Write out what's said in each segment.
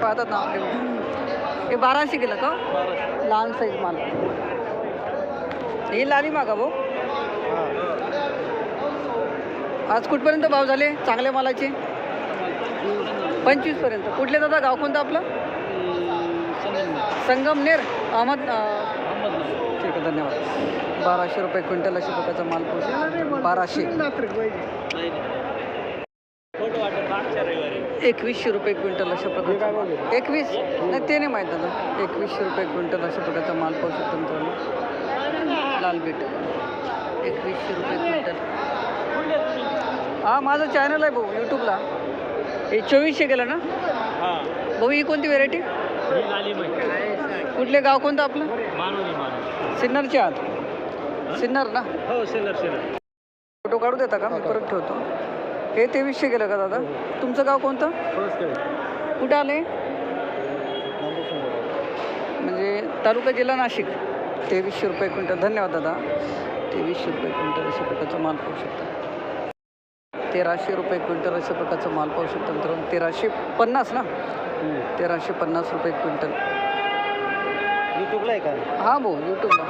पाहतात ना हे बाराशे केलं का? लहान साईज माल. ही लाली मागा भाऊ. आज कुठपर्यंत भाव झाले? चांगल्या मालाचे? पंचवीसपर्यंत. कुठले दादा? गाव कोणतं आपलं? संगमनेर अहमद ठीक आहे धन्यवाद. बाराशे रुपये क्विंटल अशी प्रकारचा माल पोहोचतो बाराशे. एकवीसशे रुपये क्विंटल अशा प्रकारचा एकवीस? नाही ते नाही माहीत दादा. एकवीसशे रुपये क्विंटल अशा प्रकारचा माल पाहू शकतो मित्रांनो. लाल बीट. एकवीसशे रुपये क्विंटल. हा माझं चॅनल आहे भाऊ यूट्यूबला हे चोवीसशे गेलं ना? भाऊ ही कोणती व्हेरायटी कुठले गाव कोणतं आपलं? सिन्नरचे आहात. सिन्नर ना? हो सेलर सेलर फोटो काढू देता का? मी परत ठेवतो. हे तेवीसशे गेलं का दादा? तुमचं गाव कोणतं? कुठं आले? म्हणजे तालुका जिल्हा नाशिक. तेवीसशे रुपये क्विंटल. धन्यवाद दादा. तेवीसशे रुपये क्विंटल अशा प्रकारचा माल पाहू शकता. तेराशे रुपये क्विंटल अशा प्रकारचा माल पाहू शकता मित्रांनो. तेराशे पन्नास ना? तेराशे पन्नास रुपये क्विंटल. युट्यूबला आहे का? हां भाऊ यूट्यूबला.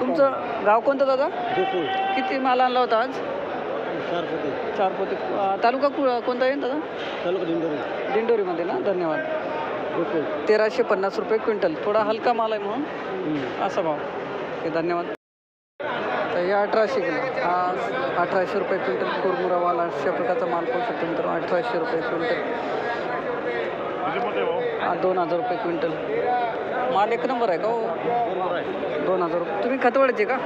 तुमचं गाव कोणतं दादा? किती माल आणला होता आज? चार पोते अं, तालुका कु कोणता आहे दादा? तालुका दिंडोरी. दिंडोरीमध्ये ना? धन्यवाद. गोकुळ तेराशे पन्नास रुपये क्विंटल. थोडा हलका माल आहे म्हणून. असा भाव. ओके धन्यवाद. तर हे अठराशे किलो. हा अठराशे रुपये क्विंटल कुरमुरावाला अशा प्रकारचा माल पाहू शकतो मित्रांनो. अठराशे रुपये क्विंटल. हा दोन हजार रुपये क्विंटल. माल एक नंबर आहे का हो? दोन हजार रुपये. तुम्ही खतवाडचे का?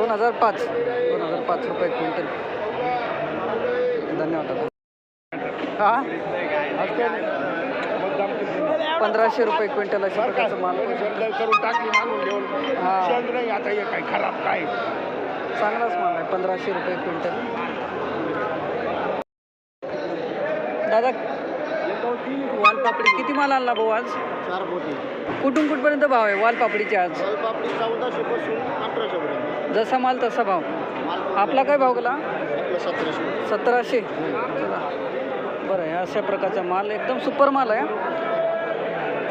दोन हजार पाच. दोन हजार पाच रुपये क्विंटल. धन्यवाद. हा? पंधराशे रुपये क्विंटल अशा प्रकारचा माल. करून टाकली मागून घेऊन हा. आता हे काय खराब काय चांगलाच माल आहे पंधराशे रुपये क्विंटल. दादा वालपापडी किती माल आणला भाऊ आज? चार कुठून कुठपर्यंत भाव आहे वालपापडीचे आज? पापडी चौदाशे पासून अठराशे पर्यंत. जसा माल तसा भाव. आपला काय भाव गेला? सतराशे. सतराशे बरं आहे अशा प्रकारचा माल एकदम सुपर माल आहे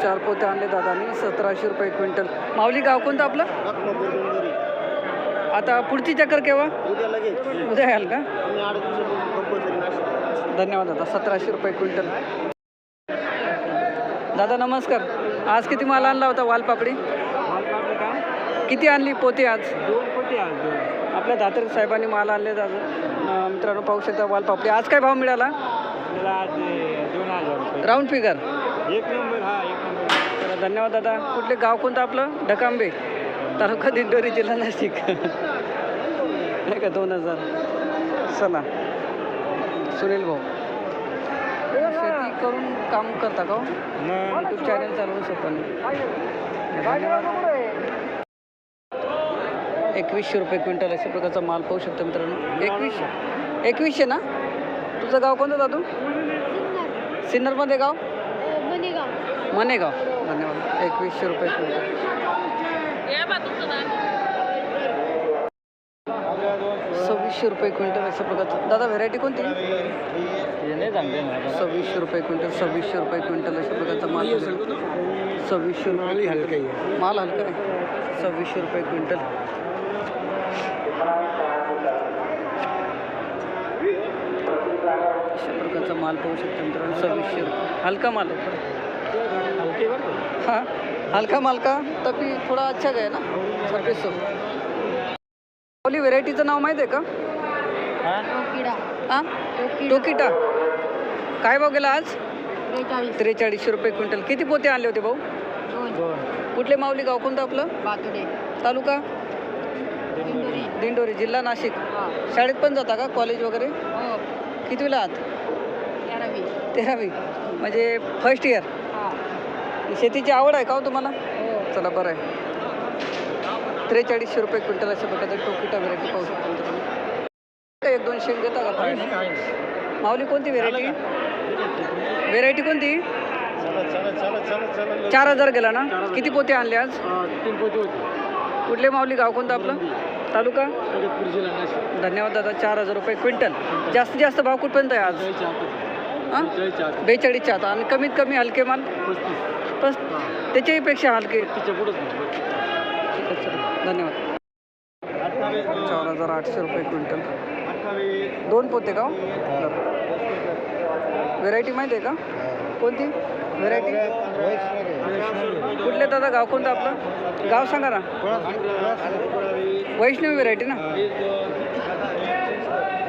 चार पोते आणले दादानी सतराशे रुपये क्विंटल. माऊली गाव कोणतं आपलं? आता पुढची चक्कर केव्हा? उद्या याल का? धन्यवाद दादा सतराशे रुपये क्विंटल. दादा नमस्कार. आज किती माल आणला होता वालपापडी? किती आणली पोते आज? दोन पोते आज दोन. आपल्या दातर साहेबांनी माल आणले दादा. अं, मित्रांनो पाहू शकता वालपापडी आज काय भाव मिळाला? आज दोन हजार रुपये. Round figure. एक नंबर हा एक नंबर. चला धन्यवाद दादा. कुठले गाव कोणतं आपलं? ढकांबे. तालुका दिंडोरी जिल्हा नाशिक. नाही का दोन हजार. चला. सुनील भाऊ. शेती करून काम करता का यूट्यूब चॅनल चालवू शकता एकवीसशे रुपये क्विंटल अशा प्रकारचा माल पाहू शकतो मित्रांनो. एकवीसशे? एकवीसशे ना? तुझं गाव कोणतं दादू? सिन्नरमध्ये गाव? मनेगाव. धन्यवाद. एकवीसशे रुपये क्विंटल. सव्वीसशे रुपये क्विंटल अशा प्रकारचं. दादा व्हेरायटी कोणती? सव्वीसशे रुपये क्विंटल सव्वीसशे रुपये क्विंटल अशा प्रकारचा माल सव्वीसशे रुपये माल हलका आहे. सव्वीसशे रुपये क्विंटल. प्रकारचा माल पाहू शकतो मित्रांनो सव्वीसशे रुपये. हलका माल आहे हाँ? हल्का माल का? तभी थोड़ा अच्छा गया ना? छब्बीस सौ ओली व्हेरायटीचं नाव माहीत आहे का? टोकिडा. हां? टोकिटा काय भाव गेला आज? त्रेचाळीस. त्रेचाळीसशे रुपये क्विंटल. किती पोते आणले होते भाऊ? दोन. कुठले माऊली? गाव कोणतं आपलं? बातुडे. तालुका? दिंडोरी. जिल्हा नाशिक. शाळेत पण जाता का? कॉलेज वगैरे? हो. कितवीला आहात? तेरावी. म्हणजे फर्स्ट इयर हा. शेतीची आवड आहे का हो तुम्हाला? हो. चला बरं आहे. त्रेचाळीसशे रुपये क्विंटल अशा प्रकारचं टोकिटा व्हेरायटी पाहू शकतो मित्रांनो. एक दोन शेंग देता का माऊली कोणती व्हेरायटी व्हेरायटी कोणती? चला चला चला चला चला चार हजार गेला ना? किती पोते आणले आज? तीन पोते होते. कुठले माऊली गाव कोणतं आपलं? तालुका? धन्यवाद दादा चार हजार रुपये क्विंटल. जास्तीत जास्त भाव कुठपर्यंत आहे आज. हां? बेचाळीसच्या आता आणि कमीत कमी हलके माल? पस्तीस बस त्याच्याहीपेक्षा हलके. धन्यवाद. चार हजार आठशे रुपये क्विंटल. दोन पोते का हो? व्हेरायटी माहिती आहे का? कोणती? व्हेरायटी? कुठले दादा? गाव कोणतं आपलं? गाव सांगा ना. वैष्णवी व्हेरायटी ना?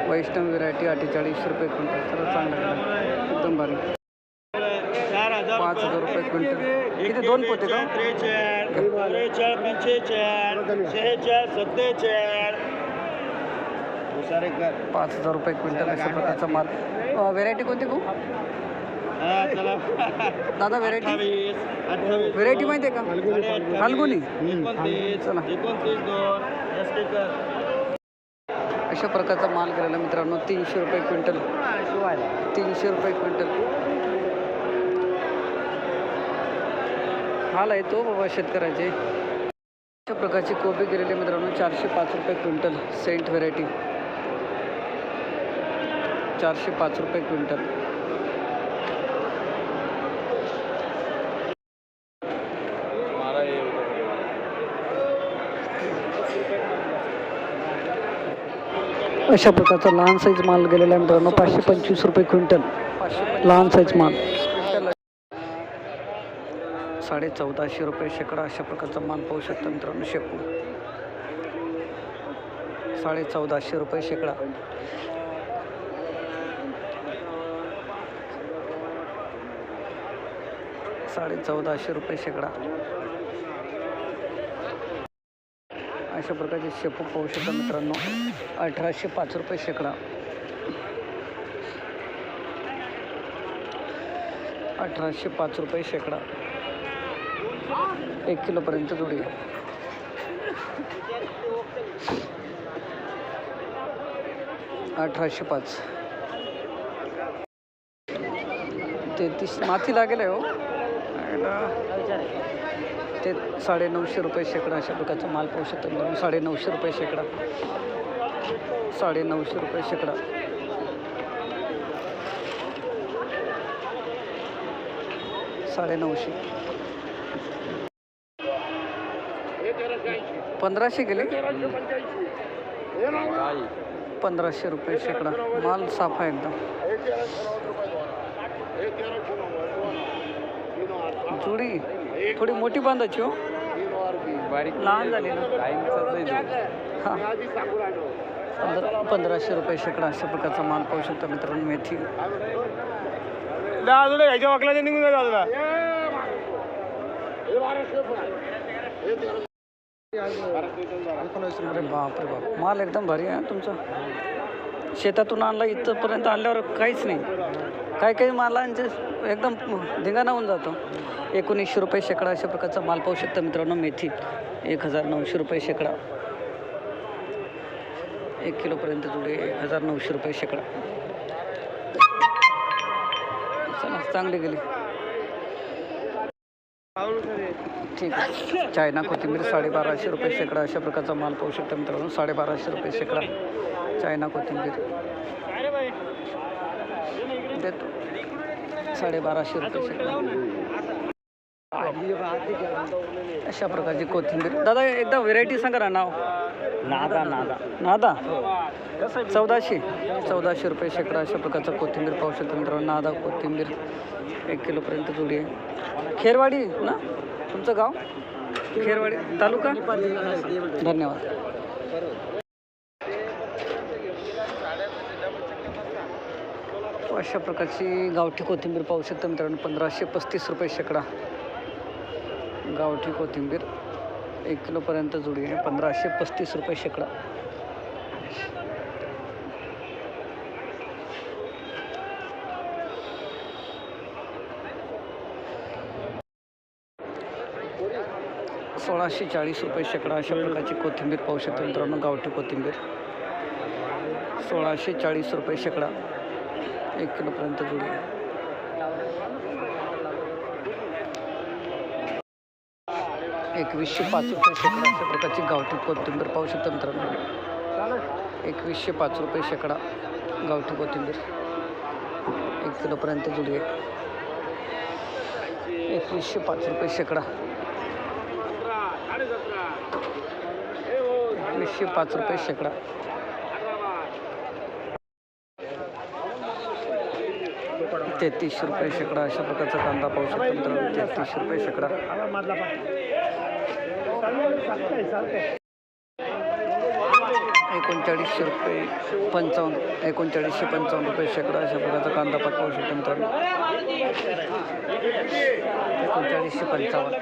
वैष्णवी व्हेरायटी अठ्ठेचाळीस रुपये क्विंटल. खरंच चांगलं. एकदम भारी पाच हजार रुपये क्विंटल. किती? दोन पोते का? त्रेचाळ पंचेचाळ शेहेचाळ सत्तेचाळ पाच हजार रुपये क्विंटल अशा प्रकारचा माल. व्हेरायटी कोणती चला दादा व्हेरायटी व्हेरायटी माहिती आहे का? फाल्गुनी. चला. एकोणतीस दोन जास्ती कर अशा प्रकारचा माल गेलेला मित्रांनो. तीनशे रुपये क्विंटल. तीनशे रुपये क्विंटल. हाल आहे तो बाबा शेतकऱ्याचे. अशा प्रकारची कोबी गेलेली मित्रांनो चारशे पाच रुपये क्विंटल. Saint variety. चारशे पाच रुपये क्विंटल. अशा प्रकारचा लहान साईज माल गेलेला आहे मित्रांनो. पाचशे पंचवीस रुपये क्विंटल लहान साईज माल. साडे चौदाशे रुपये शेकडा अशा प्रकारचा माल पाहू शकता मित्रांनो शेपू. साडे चौदाशे रुपये शेकडा. साडे चौदाशे रुपये शेकडा. अशा प्रकारचे शेपू पाहू शकता मित्रांनो. अठराशे पाच रुपये शेकडा. अठराशे पाच रुपये शेकडा. एक किलोपर्यंत जोडी. आहे अठराशे पाच. तेहतीस. माती लागेल आहे हो. ते साडे नऊशे रुपये शेकडा अशा प्रकारचा माल पाहू शकतो मित्रांनो साडे नऊशे रुपये शेकडा. साडे नऊशे रुपये शेकडा. साडे नऊशे पंधराशे गेले? पंधराशे रुपये शेकडा. माल साफ आहे एकदम. जुडी. थोडी मोठी बांधायची हो. बारीक लहान झाली ना. हां. पंधरा पंधराशे रुपये शेकडा अशा प्रकारचा माल पाहू शकता मित्रांनो मेथी बाजूला ह्याच्या वाकला निघून अरे बाप रे बाप. माल एकदम भारी आहे तुमचा. शेतातून आणला इथंपर्यंत आणल्यावर काहीच नाही. काही काही मालांचे एकदम धिंगाणा होऊन जातो. एकोणीसशे रुपये शेकडा अशा प्रकारचा माल पाहू शकता मित्रांनो मेथी. एक हजार नऊशे रुपये शेकडा. एक किलोपर्यंत जुडे एक हजार नऊशे रुपये शेकडा. चला चांगली गेली. ठीक आहे. चायना कोथिंबीर साडेबाराशे रुपये शेकडा अशा प्रकारचा माल पाहू शकता मित्रांनो साडेबाराशे रुपये शेकडा. चायना कोथिंबीर. देतो. साडेबाराशे रुपये शेकडा अशा प्रकारची कोथिंबीर. दादा एकदा व्हेरायटी सांगा ना नाव. नादा नादा. नादा? चौदाशे. चौदाशे रुपये शेकडा अशा प्रकारचा कोथिंबीर पाहू शकता मित्रांनो. नादा कोथिंबीर एक किलोपर्यंत जुडी आहे. खेरवाडी ना? तुमचं गाव? खेरवाडी तालुका? धन्यवाद. अशा प्रकारची गावठी कोथिंबीर पाहू शकता मित्रांनो. पंधराशे पस्तीस रुपये शेकडा. गावठी कोथिंबीर एक किलोपर्यंत जुडी आहे. पंधराशे पस्तीस रुपये शेकडा. सोळाशे चाळीस रुपये शेकडा अशा प्रकारची कोथिंबीर पाहू शकता मित्रांनो. गावठी कोथिंबीर. सोळाशे चाळीस रुपये शेकडा. एक किलोपर्यंत जुडी एकवीसशे पाच रुपये शेकडा अशा प्रकारची गावठी कोथिंबीर पाहू शकता मित्रांनो. एकवीसशे पाच रुपये शेकडा गावठी कोथिंबीर. एक किलोपर्यंत जुडी आहे एकवीसशे पाच रुपये शेकडा. एकवीसशे पाच रुपये शेकडा. तेहतीसशे रुपये शेकडा अशा प्रकारचा कांदा पाहू शकतो मित्रांनो. तेहतीसशे रुपये शेकडा. एकोणचाळीसशे रुपये पंचावन्न एकोणचाळीसशे पंचावन्न रुपये शेकडा अशा प्रकारचा कांदा पाठवू पाहू शकतो मित्रांनो. एकोणचाळीसशे पंचावन्न.